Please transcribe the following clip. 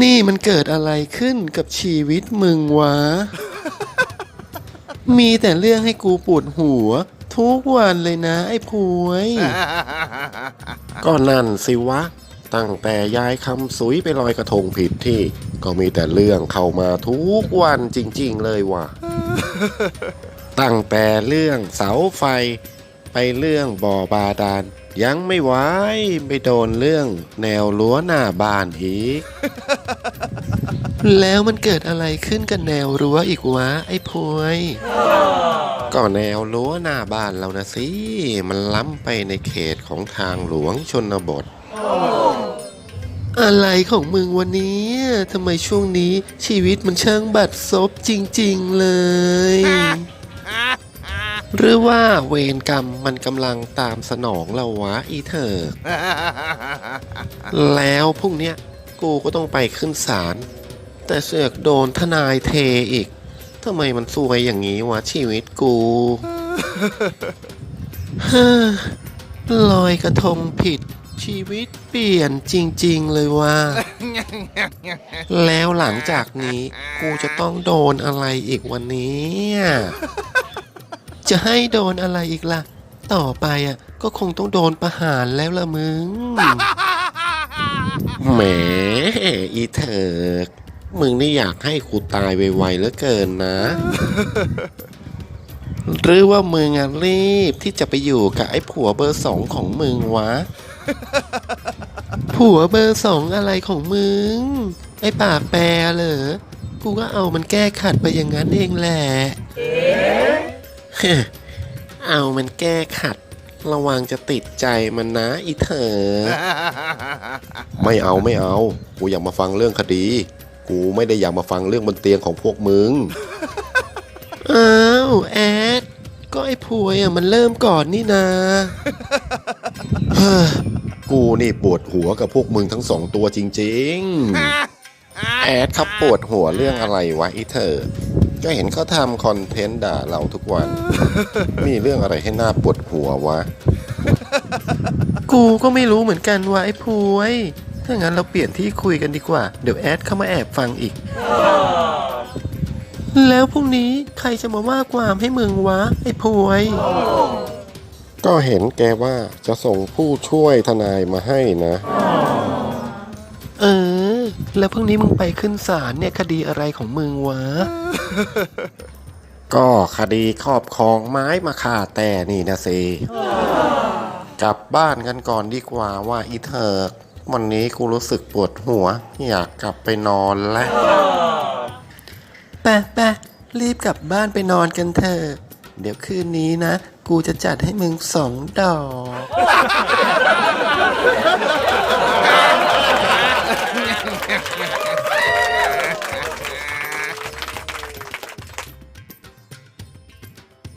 นี่มันเกิดอะไรขึ้นกับชีวิตมึงวะ มีแต่เรื่องให้กูปวดหัว ทุกวันเลยนะ ไอ้พวย ก็นั่นสิวะ ตั้งแต่ยายคำสุยไปลอยกระทงผิดที่ ก็มีแต่เรื่องเข้ามาทุกวันจริงๆเลยว่ะ ตั้งแต่เรื่องเสาไฟ ไปเรื่องบ่อบาดาลยังไม่ไหวไปโดนเรื่องแนวรั้วหน้าบ้านอีก แล้วมันเกิดอะไรขึ้นกับแนวรั้วอีกวะไอ้พวย ก็แนวรั้วหน้าบ้านเรานะสิ มันล้ำไปในเขตของทางหลวงชนบท อะไรของมึงวันนี้ทำไมช่วงนี้ชีวิตมันช่างบัดซบจริง ๆ เลย หรือว่าเวรกรรมมันกำลังตามสนองเราวะอีเธอ แล้วพรุ่งเนี้ยกูก็ต้องไปขึ้นศาลแต่เสือกโดนทนายเทอีกทำไมมันซวยอย่างนี้วะชีวิตกูเฮ้อลอยกระทงผิดชีวิตเปลี่ยนจริง ๆ เลยว่า แล้วหลังจากนี้กูจะต้องโดนอะไรอีกวันนี้ จะให้โดนอะไรอีกล่ะ ต่อไปอะ ก็คงต้องโดนประหารแล้วละมึง แหมอีเถิกมึงนี่อยากให้กูตายไวๆเหลือเกินนะ หรือว่ามึงอะรีบที่จะไปอยู่กับไอ้ผัวเบอร์สองของมึงวะ ผัวเบอร์สองอะไรของมึง ไอ้ปากแปรเหรอ กูก็เอามันแก้ขัดไปอย่างนั้นเองแหละ เอามันแก้ขัด ระวังจะติดใจมันนะอีเถอไม่เอาไม่เอา กูอยากมาฟังเรื่องคดี กูไม่ได้อยากมาฟังเรื่องบนเตียงของพวกมึง อ้าวแอด ก็ไอ้พวยอะมันเริ่มก่อนนี่นาเฮ้อกูนี่ปวดหัวกับพวกมึงทั้งสองตัวจริง ๆ แอดครับปวดหัวเรื่องอะไรวะอีเธอ ก็เห็นเขาทำคอนเทนต์ด่าเราทุกวัน มีเรื่องอะไรให้หน้าปวดหัววะ กูก็ไม่รู้เหมือนกันว่าไอ้พวยถ้างั้นเราเปลี่ยนที่คุยกันดีกว่า เดี๋ยวแอดเข้ามาแอบฟังอีก แล้วพรุ่งนี้ใครจะมาว่าความให้มึงวะ ไอ้พวย ก็เห็นแกว่าจะส่งผู้ช่วยทนายมาให้นะเออ แล้วพรุ่งนี้มึงไปขึ้นศาลเนี่ยคดีอะไรของมึงวะ ก็คดีครอบครองไม้มาฆ่าแต่นี่นะสิกลับบ้านกันก่อนดีกว่าว่าอีเถิกวันนี้กูรู้สึกปวดหัว อยากกลับไปนอนแล้วไปไปรีบกลับบ้านไปนอนกันเถอะเดี๋ยวคืนนี้นะ กูจะจัดให้มึงสองดอก